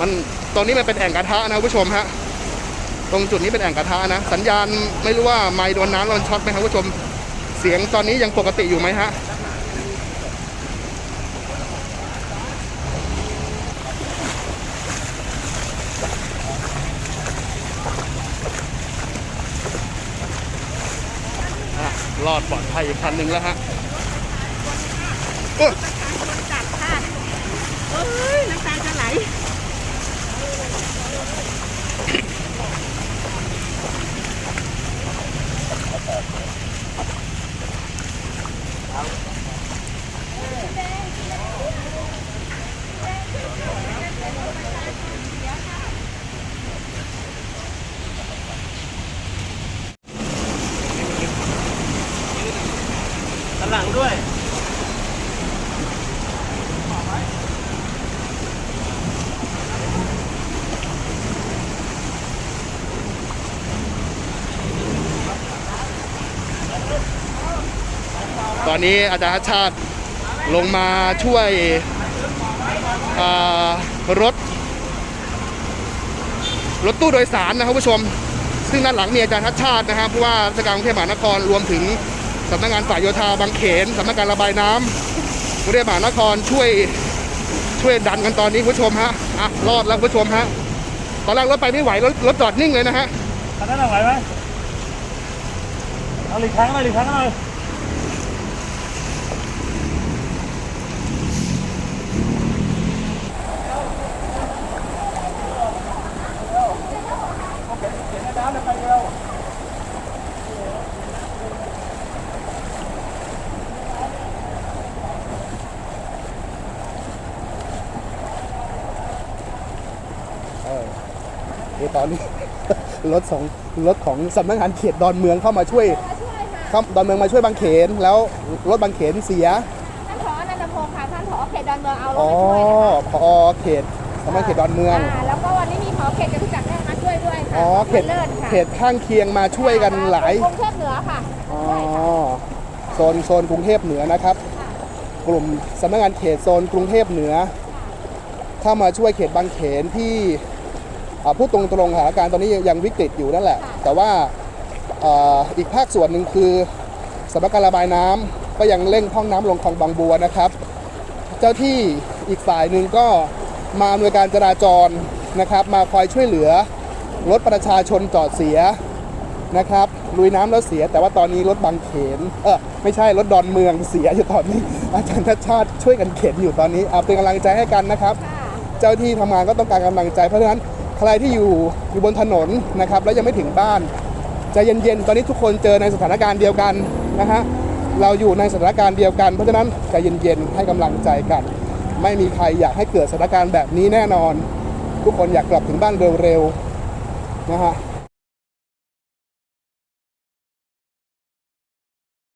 มันตรงนี้มันเป็นแอ่งกระทะนะคุณผู้ชมฮะ ตรงจุดนี้เป็นแอ่งกระทะนะ สัญญาณไม่รู้ว่าไมค์โดนน้ำโดนช็อตไหมครับคุณผู้ชม เสียงตอนนี้ยังปกติอยู่ไหมฮะ รอดปลอดภัยอีกคันหนึ่งแล้วฮะเอ้ยน้ำตาจะไหล ด้วยตอนนี้อาจารย์ชาติลงมาช่วยรถ รถตู้โดยสารนะครับผู้ชม ซึ่งด้านหลังมีอาจารย์ทัชชาตินะครับผู้ว่าราชการกรุงเทพมหานครรวมถึง สำนักงานฝ่ายโยธาบางเขนสำนักงานระบายน้ำกรุงเทพมหานครช่วยช่วยดันกันตอนนี้คุณผู้ชมฮะอะรอดแล้วคุณผู้ชมฮะตอนแรกรถไปไม่ไหวรถรถจอดนิ่งเลยนะฮะคันนั้นไหวไหมเอาหลีกทางหน่อยหลีกทางหน่อย นี่ตอนนี้ รถสองรถของสำนักงานเขตดอนเมืองเข้ามาช่วยเข้าดอนเมืองมาช่วยบางเขนแล้วรถบางเขนเสียท่านผอนันทพงศ์ค่ะท่านผอเขตดอนเมืองเอารถอ๋อมาช่วยนะคะพอเขตสำนักงานเขตดอนเมืองอ่าแล้วก็วันนี้มีผอเขตจตุจักรได้มาช่วยด้วยค่ะอ๋อเขตเลิศค่ะเขตข้างเคียงมาช่วยกันหลาย กรุงเทพเหนือค่ะอ๋อช่วยค่ะโซนโซนกรุงเทพเหนือนะครับ กลุ่มสำนักงานเขตโซนกรุงเทพเหนือ เข้ามาช่วยเขตบางเขนที่อ่า พูดตรงๆสถานการณ์ตอนนี้ยังวิกฤตอยู่นั่นแหละ แต่ว่าอ่าอีกภาคส่วนหนึ่งคือสำนักการระบายน้ำก็ยังเร่งพร่องน้ำลงคลองบางบัวนะครับ เจ้าที่อีกฝ่ายหนึ่งก็มาอำนวยการจราจรนะครับ มาคอยช่วยเหลือรถประชาชนจอดเสียนะครับลุยน้ำแล้วเสีย แต่ว่าตอนนี้รถบางเขนเออไม่ใช่รถดอนเมืองเสียอยู่ตอนนี้ อาจารย์ชัดชาติช่วยกันเข็นอยู่ตอนนี้เอาเป็นกำลังใจให้กันนะครับค่ะเจ้าที่ทำงานก็ต้องการกำลังใจเพราะฉะนั้น ใครที่อยู่อยู่บนถนนนะครับแล้วยังไม่ถึงบ้านใจเย็นๆ ตอนนี้ทุกคนเจอในสถานการณ์เดียวกันนะฮะเราอยู่ในสถานการณ์เดียวกัน เพราะฉะนั้นใจเย็นๆให้กำลังใจกัน ไม่มีใครอยากให้เกิดสถานการณ์แบบนี้แน่นอน ทุกคนอยากกลับถึงบ้านเร็วๆนะฮะ